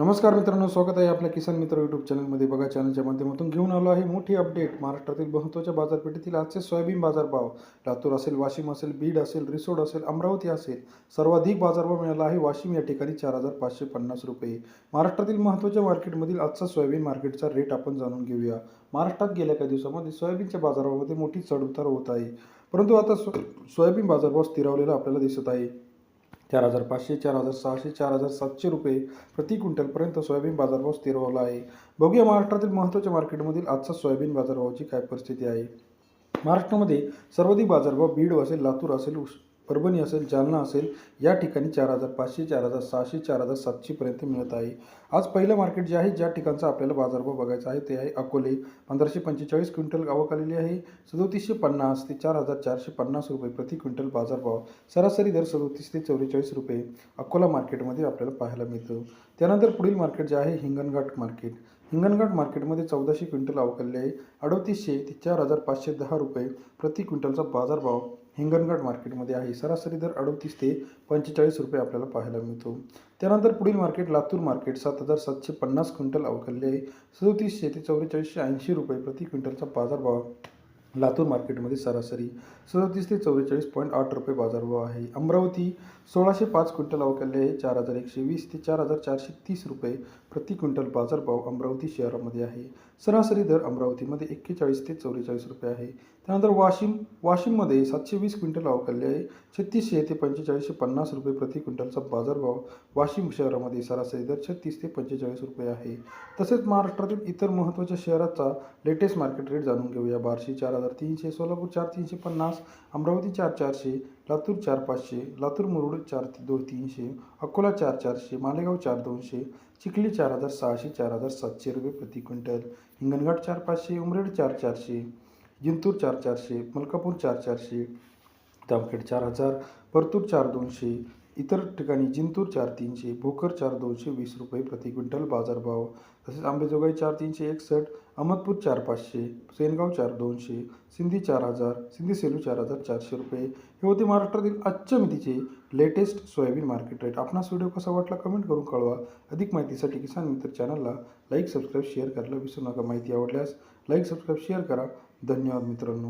नमस्कार मित्रांनो स्वागत आहे आपल्या किसान मित्र यूट्यूब चॅनलमध्ये बघा चॅनलच्या माध्यमातून घेऊन आलो आहे मोठी अपडेट महाराष्ट्रातील महत्त्वाच्या बाजारपेठेतील आजचे सोयाबीन बाजारभाव. लातूर असेल वाशिम असेल बीड असेल रिसोड असेल अमरावती असेल सर्वाधिक बाजारभाव मिळाला आहे वाशिम या ठिकाणी चार हजार पाचशे पन्नास रुपये. महाराष्ट्रातील महत्त्वाच्या मार्केटमधील आजचा सोयाबीन मार्केटचा रेट आपण जाणून घेऊया. महाराष्ट्रात गेल्या काही दिवसामध्ये सोयाबीनच्या बाजारामध्ये मोठी चढउतार होत आहे. परंतु आता सो सोयाबीन बाजारभाव स्थिरावलेला आपल्याला दिसत आहे. चार हजार पाचशे चार हजार सहाशे चार हजार सातशे रुपये प्रति क्विंटलपर्यंत सोयाबीन बाजारभाव स्थिरवला आहे. बघूया महाराष्ट्रातील महत्त्वाच्या मार्केटमधील आजचा सोयाबीन बाजारभावाची काय परिस्थिती आहे. महाराष्ट्रामध्ये सर्वाधिक बाजारभाव बीड असेल लातूर असेल उस परभणी असेल जालना असेल या ठिकाणी चार हजार पाचशे चार हजार सहाशे चार हजार सातशेपर्यंत मिळत आहे. आज पहिलं मार्केट जे आहे ज्या ठिकाणचा आपल्याला बाजारभाव बघायचा आहे ते आहे अकोले. पंधराशे पंचेचाळीस क्विंटल आवक आलेली आहे. सदोतीसशे पन्नास ते चार हजार चारशे पन्नास रुपये प्रति क्विंटल बाजारभाव. सरासरी दर सदोतीस ते चौवेचाळीस रुपये अकोला मार्केटमध्ये आपल्याला पाहायला मिळतं. त्यानंतर पुढील मार्केट जे आहे हिंगणघाट मार्केट हिंगणघाट मार्केटमध्ये चौदाशे क्विंटल अवकालले आहे. अडतीसशे ते चार हजार पाचशे दहा रुपये प्रति क्विंटलचा बाजारभाव हिंगणघाट मार्केटमध्ये आहे. सरासरी दर अडतीस ते पंचेचाळीस रुपये आपल्याला पाहायला मिळतो. त्यानंतर पुढील मार्केट लातूर मार्केट सात हजार सातशे पन्नास क्विंटल अवकालले आहे. सदोतीसशे ते चौवेचाळीसशे ऐंशी रुपये प्रति क्विंटलचा बाजारभाव लातूर मार्केटमध्ये सरासरी सदतीस ते चौवेचाळीस पॉईंट आठ रुपये बाजारभाव आहे. अमरावती सोळाशे पाच क्विंटल अवकालले आहे. चार हजार एकशे वीस ते चार हजार चारशे तीस रुपये प्रति क्विंटल बाजारभाव अमरावती शहरामध्ये आहे. सरासरी दर अमरावतीमध्ये एक्केचाळीस ते चौवेचाळीस रुपये आहे. त्यानंतर वाशिम वाशिममध्ये सातशे वीस क्विंटल अवकालले आहे. छत्तीसशे ते पंचेचाळीसशे पन्नास रुपये प्रति क्विंटलचा बाजारभाव वाशिम शहरामध्ये सरासरी दर छत्तीस ते पंचेचाळीस रुपये आहे. तसेच महाराष्ट्रातील इतर महत्त्वाच्या शहराचा लेटेस्ट मार्केट रेट जाणून घेऊया. बार्शी चार हजार तीनशे सोलापूर चार तीनशे पन्नास अमरावती चार चारशे लातूर चार पाचशे लातूर मुरुड चार दोन तीनशे अकोला चार चारशे मालेगाव चार दोनशे चिखली चार हजार सहाशे चार हजार सातशे रुपये प्रति क्विंटल हिंगणघाट चार पाचशे उमरेड चार चारशे जिंतूर चार चारशे मलकापूर चार चारशे जामखेड चार हजार परतूर चार दोनशे इतर ठिकाणी जिंतूर चार तीनशे भोकर चार दोनशे वीस रुपये प्रति क्विंटल बाजारभाव. तसेच आंबेजोगाई चार तीनशे एकसष्ट अहमदपूर चार पाचशे सेनगाव चार दोनशे सिंधी चार हजार सिंधी सेलू चार हजार चारशे रुपये. हे होते महाराष्ट्रातील आजच्या मितीचे लेटेस्ट सोयाबीन मार्केट रेट आपणास व्हिडिओ कसा वाटला कमेंट करून कळवा. अधिक माहितीसाठी किसान मित्र चॅनलला लाईक सबस्क्राईब शेअर करायला विसरू नका. माहिती आवडल्यास लाईक सबस्क्राईब शेअर करा. धन्यवाद मित्रांनो.